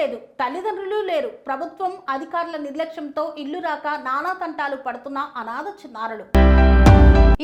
లేదు తల్లిదండ్రులు లేరు. ప్రభుత్వం అధికారుల నిర్లక్ష్యంతో ఇల్లు రాక నానా తంటాలు పడుతున్న అనాథ చిన్నారులు.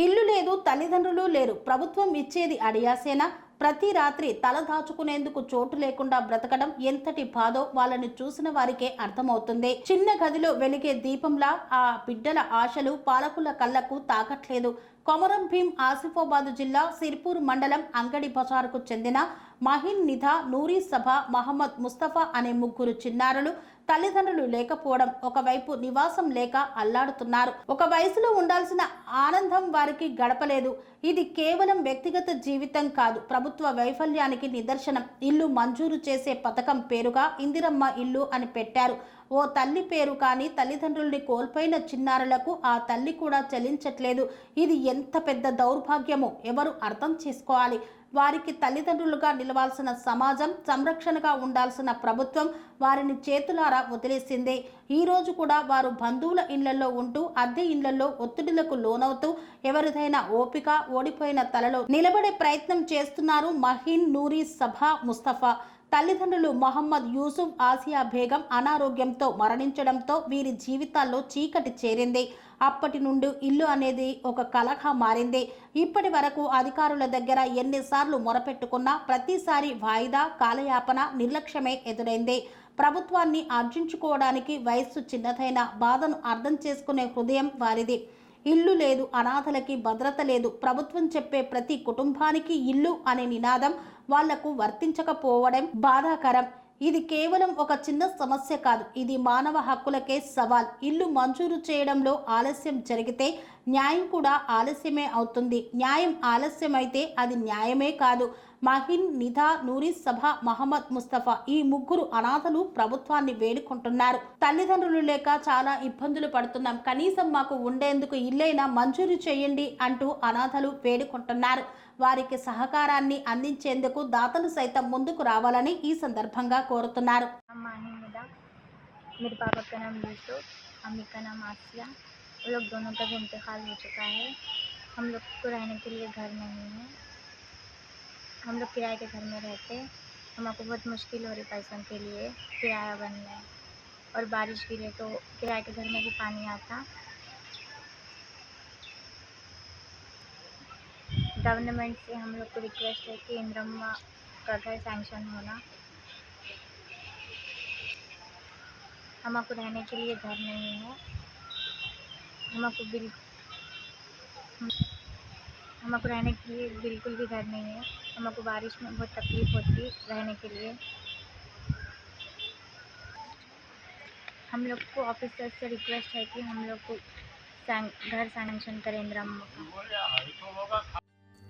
ఇల్లు లేదు తల్లిదండ్రులు లేరు. ప్రభుత్వం ఇచ్చేది అడియాసేనా. ప్రతి రాత్రి తల దాచుకునేందుకు చోటు లేకుండా బ్రతకడం ఎంతటి బాధో వాళ్ళని చూసిన వారికే అర్థమవుతుంది. చిన్న గదిలో వెలిగే దీపంలా ఆ బిడ్డల ఆశలు పాలకుల కళ్ళకు తాకట్లేదు. కొమరం భీం ఆసిఫాబాద్ జిల్లా సిర్పూర్ మండలం అంగడి బజారుకు చెందిన మహిన్ నిధా నూరీ సభ మహమ్మద్ ముస్తఫా అనే ముగ్గురు చిన్నారులు తల్లిదండ్రులు లేకపోవడం ఒకవైపు నివాసం లేక అల్లాడుతున్నారు. ఒక వయసులో ఉండాల్సిన ఆనందం వారికి గడపలేదు. ఇది కేవలం వ్యక్తిగత జీవితం కాదు ప్రభుత్వ వైఫల్యానికి నిదర్శనం. ఇల్లు మంజూరు చేసే పథకం పేరుగా ఇందిరమ్మ ఇల్లు అని పెట్టారు. ఓ తల్లి పేరు కానీ తల్లిదండ్రుల్ని కోల్పోయిన చిన్నారులకు ఆ తల్లి కూడా చెల్లించట్లేదు. ఇది ఎంత పెద్ద దౌర్భాగ్యమో ఎవరు అర్థం చేసుకోవాలి? వారికి తల్లిదండ్రులుగా నిలవాల్సిన సమాజం సంరక్షణగా ఉండాల్సిన ప్రభుత్వం వారిని చేతులారా వదిలేసిందే. ఈ రోజు కూడా వారు బంధువుల ఇళ్ళలో ఉంటూ అద్దె ఇళ్ళలో ఒత్తిడులకు లోనవుతూ ఎవరిదైనా ఓపిక ఓడిపోయిన తలలో నిలబడే ప్రయత్నం చేస్తున్నారు మహీన్ నూరి సభా ముస్తఫా. తల్లిదండ్రులు మహమ్మద్ యూసుఫ్ ఆసియా బేగం అనారోగ్యంతో మరణించడంతో వీరి జీవితాల్లో చీకటి చేరింది. అప్పటి నుండి ఇల్లు అనేది ఒక కలగా మారింది. ఇప్పటి వరకు అధికారుల దగ్గర ఎన్నిసార్లు మొరపెట్టుకున్నా ప్రతిసారి వాయిదా కాలయాపన నిర్లక్ష్యమే ఎదురైంది. ప్రభుత్వాన్ని ఆర్జించుకోవడానికి వయస్సు చిన్నదైన బాధను అర్థం చేసుకునే హృదయం వారిది. ఇల్లు లేదు అనాథలకి భద్రత లేదు. ప్రభుత్వం చెప్పే ప్రతి కుటుంబానికి ఇల్లు అనే నినాదం వాళ్ళకు వర్తించకపోవడం బాధాకరం. ఇది కేవలం ఒక చిన్న సమస్య కాదు. ఇది మానవ హక్కులకే సవాల్. ఇల్లు మంజూరు చేయడంలో ఆలస్యం జరిగితే న్యాయం కూడా ఆలస్యమే అవుతుంది. న్యాయం ఆలస్యమైతే అది న్యాయమే కాదు. మహిన్ నిధా నూరి సభ మహమ్మద్ ముస్తఫా ఈ ముగ్గురు అనాథలు ప్రభుత్వాన్ని వేడుకుంటున్నారు తల్లిదండ్రులు లేక చాలా ఇబ్బందులు పడుతున్నాం కనీసం మాకు ఉండేందుకు ఇల్లైనా మంజూరు చేయండి అంటూ అనాథలు వేడుకుంటున్నారు వారికి సహకారాన్ని అందించేందుకు దాతలు సైతం ముందుకు రావాలని ఈ సందర్భంగా కోరుతున్నారు नाम माही मिला मेरे पापा का नाम यूसुफ अम्मी का नाम आसिया वो लोग दोनों का भी इंतकाल हो चुका है हम लोग को रहने के लिए घर नहीं है हम लोग किराए के घर में रहते हैं। हमको बहुत मुश्किल हो रही पैसों के लिए किराया बनना। है और बारिश गिरे तो किराए के घर में भी पानी आता। गवर्नमेंट से हम लोग को रिक्वेस्ट है कि इंद्रम्मा का घर सैंक्शन होना। हमको रहने के लिए घर नहीं है। हमको बिल हमको रहने के लिए बिल्कुल भी घर नहीं है। हमको बारिश में बहुत तकलीफ़ होती रहने के लिए। हम लोग को ऑफिसर से रिक्वेस्ट है कि हम लोग को घर सैंक्शन करें इंदिरा का।